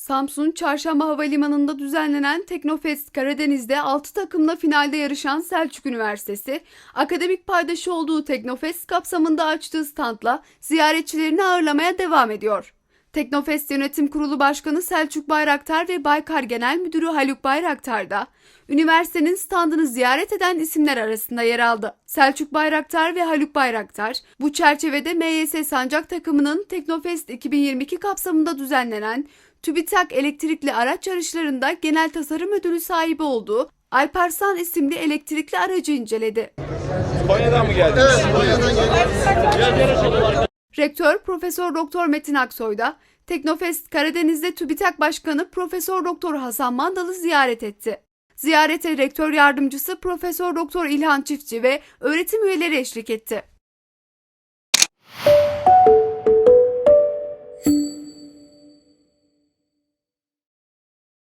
Samsun Çarşamba Havalimanı'nda düzenlenen Teknofest Karadeniz'de 6 takımla finalde yarışan Selçuk Üniversitesi, akademik paydaşı olduğu Teknofest kapsamında açtığı standla ziyaretçilerini ağırlamaya devam ediyor. Teknofest Yönetim Kurulu Başkanı Selçuk Bayraktar ve Baykar Genel Müdürü Haluk Bayraktar da üniversitenin standını ziyaret eden isimler arasında yer aldı. Selçuk Bayraktar ve Haluk Bayraktar bu çerçevede MYS Sancak takımının Teknofest 2022 kapsamında düzenlenen TÜBİTAK elektrikli araç yarışlarında genel tasarım ödülü sahibi olduğu Alparslan isimli elektrikli aracı inceledi. Konya'dan mı geldiniz? Rektör Profesör Doktor Metin Aksoy da Teknofest Karadeniz'de TÜBİTAK Başkanı Profesör Doktor Hasan Mandal'ı ziyaret etti. Ziyarete rektör yardımcısı Profesör Doktor İlhan Çiftçi ve öğretim üyeleri eşlik etti.